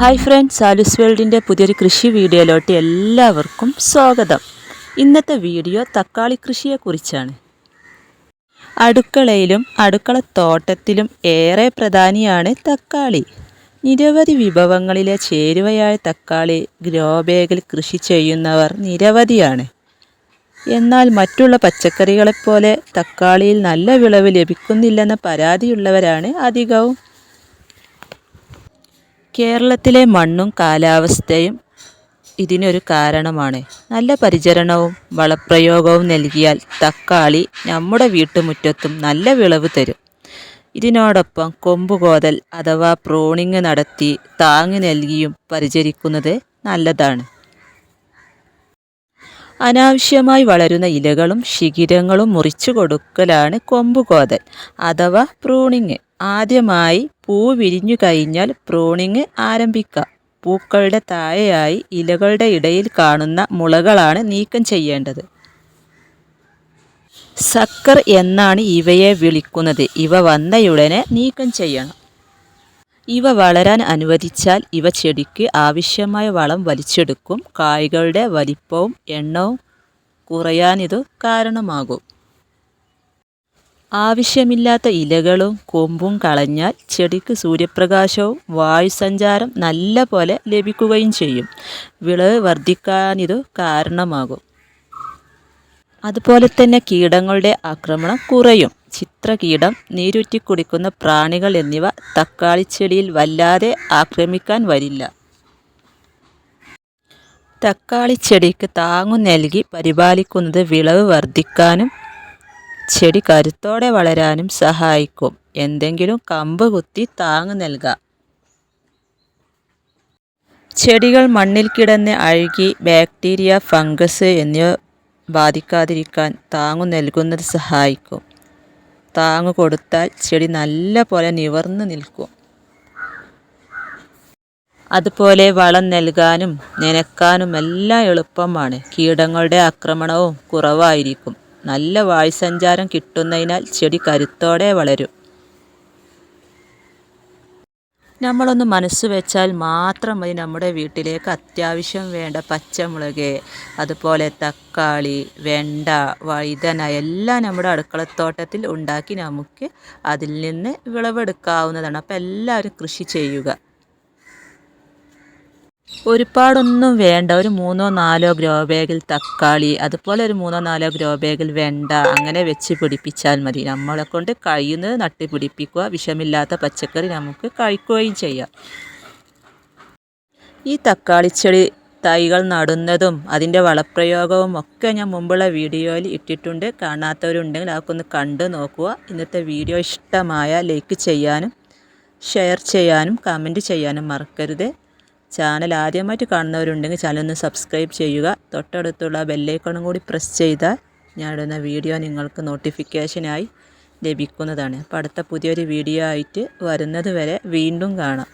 Hi friends ആലുസ് വേൾഡിന്റെ പുതിയൊരു കൃഷി വീഡിയോയിലോട്ട് എല്ലാവർക്കും സ്വാഗതം. ഇന്നത്തെ വീഡിയോ തക്കാളി കൃഷിയെക്കുറിച്ചാണ് അടുക്കളയിലും അടുക്കള തോട്ടത്തിലും ഏറെ പ്രധാനിയാണ് തക്കാളി. നിരവധി വിഭവങ്ങളിലെ ചേരുവയായ തക്കാളി ഗ്രോ ബാഗിൽ കൃഷി ചെയ്യുന്നവർ നിരവധിയാണ്. എന്നാൽ മറ്റുള്ള പച്ചക്കറികളെപ്പോലെ തക്കാളിയിൽ നല്ല വിളവ് ലഭിക്കുന്നില്ലെന്ന പരാതിയുള്ളവരാണ് അധികവും. കേരളത്തിലെ മണ്ണും കാലാവസ്ഥയും ഇതിനൊരു കാരണമാണ്. നല്ല പരിചരണവും വളപ്രയോഗവും നൽകിയാൽ തക്കാളി നമ്മുടെ വീട്ടുമുറ്റത്തും നല്ല വിളവ് തരും. ഇതിനോടൊപ്പം കൊമ്പുകോതൽ അഥവാ പ്രോണിങ് നടത്തി താങ്ങി നൽകിയും പരിചരിക്കുന്നത് നല്ലതാണ്. അനാവശ്യമായി വളരുന്ന ഇലകളും ശിഖിരങ്ങളും മുറിച്ചു കൊടുക്കലാണ് കൊമ്പുകോതൽ അഥവാ പ്രൂണിങ് ആദ്യമായി പൂ വിരിഞ്ഞു കഴിഞ്ഞാൽ പ്രൂണിങ് ആരംഭിക്കാം പൂക്കളുടെ താഴെയായി ഇലകളുടെ ഇടയിൽ കാണുന്ന മുളകളാണ് നീക്കം ചെയ്യേണ്ടത്. സക്കർ എന്നാണ് ഇവയെ വിളിക്കുന്നത്. ഇവ വന്നയുടനെ നീക്കം ചെയ്യണം. ഇവ വളരാൻ അനുവദിച്ചാൽ ഇവ ചെടിക്ക് ആവശ്യമായ വളം വലിച്ചെടുക്കും. കായ്കളുടെ വലിപ്പവും എണ്ണവും കുറയാനിത് കാരണമാകും. ആവശ്യമില്ലാത്ത ഇലകളും കൊമ്പും കളഞ്ഞാൽ ചെടിക്ക് സൂര്യപ്രകാശവും വായുസഞ്ചാരം നല്ല പോലെ ലഭിക്കുകയും ചെയ്യും. വിളവ് വർദ്ധിക്കാനിത് കാരണമാകും. അതുപോലെ തന്നെ കീടങ്ങളുടെ ആക്രമണം കുറയും. ചിത്രകീടം നീരുറ്റി കുടിക്കുന്ന പ്രാണികൾ എന്നിവ തക്കാളി ചെടിയിൽ വല്ലാതെ ആക്രമിക്കാൻ വരില്ല. തക്കാളി ചെടിക്ക് താങ്ങു നൽകി പരിപാലിക്കുന്നത് വിളവ് വർദ്ധിക്കാനും ചെടി കരുത്തോടെ വളരാനും സഹായിക്കും. എന്തെങ്കിലും കമ്പ് കുത്തി താങ്ങ് നൽകാം. ചെടികൾ മണ്ണിൽ കിടന്ന് അഴുകി ബാക്ടീരിയ ഫംഗസ് എന്നിവ ബാധിക്കാതിരിക്കാൻ താങ്ങു നൽകുന്നത് സഹായിക്കും. താങ്ങു കൊടുത്താൽ ചെടി നല്ല പോലെ നിവർന്ന് നിൽക്കും. അതുപോലെ വളം നൽകാനും നനക്കാനും എല്ലാം എളുപ്പമാണ്. കീടങ്ങളുടെ ആക്രമണവും കുറവായിരിക്കും. നല്ല വായുസഞ്ചാരം കിട്ടുന്നതിനാൽ ചെടി കരുത്തോടെ വളരും. നമ്മളൊന്ന് മനസ്സ് വെച്ചാൽ മാത്രം മതി നമ്മുടെ വീട്ടിലേക്ക് അത്യാവശ്യം വേണ്ട പച്ചമുളക് അതുപോലെ തക്കാളി വെണ്ട വഴുതന എല്ലാം നമ്മുടെ അടുക്കളത്തോട്ടത്തിൽ ഉണ്ടാക്കി നമുക്ക് അതിൽ നിന്ന് വിളവെടുക്കാവുന്നതാണ്. അപ്പോൾ എല്ലാവരും കൃഷി ചെയ്യുക. ഒരുപാടൊന്നും വേണ്ട. ഒരു മൂന്നോ നാലോ ഗ്രോ ബാഗിൽ തക്കാളി അതുപോലെ ഒരു മൂന്നോ നാലോ ഗ്രോ ബാഗിൽ വെണ്ട അങ്ങനെ വെച്ച് പിടിപ്പിച്ചാൽ മതി. നമ്മളെ കൊണ്ട് കഴിയുന്നത് നട്ട് പിടിപ്പിക്കുക. വിഷമില്ലാത്ത പച്ചക്കറി നമുക്ക് കഴിക്കുകയും ചെയ്യാം. ഈ തക്കാളിച്ചെടി തൈകൾ നടുന്നതും അതിന്റെ വളപ്രയോഗവും ഒക്കെ ഞാൻ മുമ്പുള്ള വീഡിയോയിൽ ഇട്ടിട്ടുണ്ട്. കാണാത്തവരുണ്ടെങ്കിൽ അതൊക്കെ ഒന്ന് കണ്ടു നോക്കുക. ഇന്നത്തെ വീഡിയോ ഇഷ്ടമായ ലൈക്ക് ചെയ്യാനും ഷെയർ ചെയ്യാനും കമന്റ് ചെയ്യാനും മറക്കരുത്. ചാനൽ ആദ്യമായിട്ട് കാണുന്നവരുണ്ടെങ്കിൽ ഒന്ന് സബ്സ്ക്രൈബ് ചെയ്യുക. തൊട്ടടുത്തുള്ള ബെല്ലൈക്കണും കൂടി പ്രസ് ചെയ്താൽ ഞാൻ ഇടുന്ന വീഡിയോ നിങ്ങൾക്ക് നോട്ടിഫിക്കേഷനായി ലഭിക്കുന്നതാണ്. അപ്പോൾ അടുത്ത പുതിയൊരു വീഡിയോ ആയിട്ട് വരുന്നത് വരെ വീണ്ടും കാണാം.